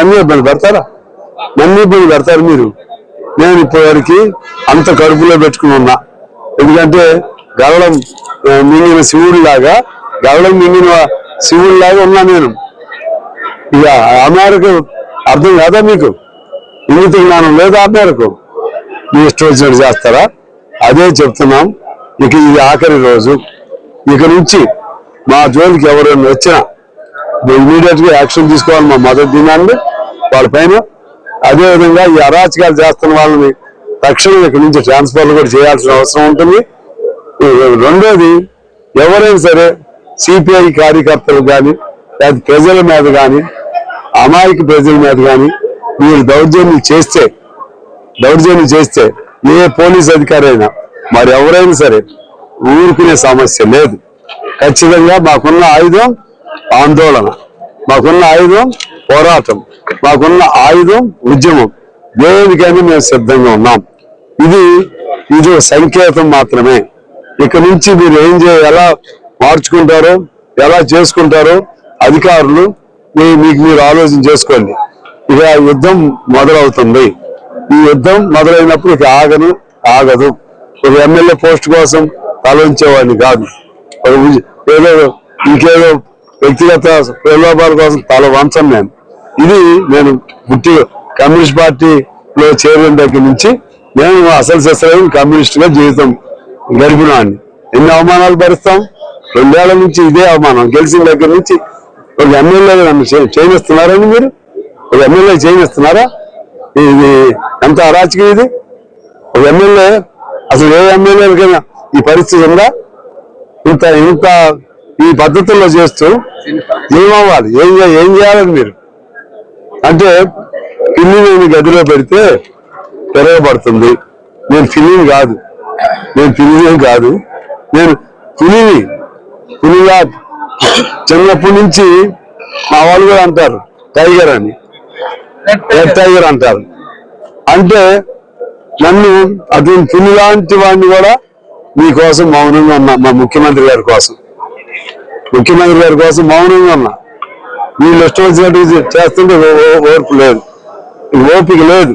అన్ని ఇబ్బంది పెడతారా? నన్ను ఇబ్బంది పెడతారు మీరు. నేను ఇప్పటివరకు అంత కడుపులో పెట్టుకుని ఉన్నా. ఎందుకంటే గవడం మింగిన శివుడిలాగా గవడం మింగిన శివుడిలాగా ఉన్నా నేను. ఇక ఆ మేరకు అర్థం కాదా మీకు? ఇంగిత జ్ఞానం లేదా ఆ మేరకు మీ ఇష్టం వచ్చినట్టు చేస్తారా? అదే చెప్తున్నాం. ఇక ఇది ఆఖరి రోజు. ఇక నుంచి మా జోలికి ఎవరైనా వచ్చినా ఇమీడియట్గా యాక్షన్ తీసుకోవాలి మా మద్దతు డిమాండ్ వాళ్ళ పైన. అదే ఈ అరాచకాలు చేస్తున్న వాళ్ళని తక్షణం ఇక్కడి నుంచి ట్రాన్స్ఫర్ కూడా చేయాల్సిన అవసరం ఉంటుంది. రెండోది ఎవరైనా సరే సిపిఐ కార్యకర్తలు కానీ లేదా ప్రజల మీద కానీ అమాయక ప్రజల మీద కానీ మీరు దౌర్జన్యం చేస్తే దౌర్జన్యం చేస్తే ఏ పోలీస్ అధికారి అయినా మరి ఎవరైనా సరే ఊరుకునే సమస్య లేదు. ఖచ్చితంగా మాకున్న ఆయుధం ఆందోళన. మాకున్న ఆయుధం పోరాటం. మాకున్న ఆయుధం ఉద్యమం దేనికైనా మేము సిద్ధంగా ఉన్నాం. ఇది ఇది ఒక సంకేతం మాత్రమే. ఇక నుంచి మీరు ఏం చే ఎలా మార్చుకుంటారో ఎలా చేసుకుంటారో అధికారులు మీ- మీకు మీరు ఆలోచన చేసుకోండి. ఇక యుద్ధం మొదలవుతుంది. ఈ యుద్ధం మొదలైనప్పుడు ఇక ఆగను ఆగదు. ఒక ఎమ్మెల్యే పోస్ట్ కోసం తలంచేవాడిని కాదు. ఏదో ఇంకేదో వ్యక్తిగత ప్రలోభాల కోసం తల వంచం నేను. ఇది నేను పుట్టి కమ్యూనిస్ట్ పార్టీలో చేరిన దగ్గర నుంచి నేను అసలు శస్త్రం కమ్యూనిస్ట్గా జీవితం గడిపినాన్ని. ఎన్ని అవమానాలు భరిస్తాం? రెండేళ్ళ నుంచి ఇదే అవమానం. గెలిచిన దగ్గర నుంచి ఒక ఎమ్మెల్యే నన్ను చేయనిస్తున్నారని మీరు? ఒక ఎమ్మెల్యే చేయనిస్తున్నారా ఇది ఎంత అరాచకం ఇది? ఒక ఎమ్మెల్యే అసలు ఏ ఎమ్మెల్యేలకైనా ఈ పరిస్థితి ఉందా? ఇంత ఇంత ఈ పద్ధతుల్లో చేస్తూ ఏమవ్వాలి ఏం ఏం చేయాలని మీరు? అంటే పిల్లిని గదిలో పెడితే పెరగబడుతుంది నేను పిల్లిని కాదు. నేను పిల్లిని కాదు. నేను పులిని పులిగా చిన్నప్పటి నుంచి మా వాళ్ళు కూడా అంటారు టైగర్ అని. రెడ్ టైగర్ అంటారు. అంటే నన్ను అటువంటి పులి లాంటి వాడిని కూడా మీకోసం మౌనంగా ఉన్నా మా ముఖ్యమంత్రి గారి కోసం ముఖ్యమంత్రి గారి కోసం మౌనంగా ఉన్నా. వీళ్ళు ఇష్టం వచ్చినట్టు చేస్తుంటే ఓర్పు లేదు. ఓపిక లేదు.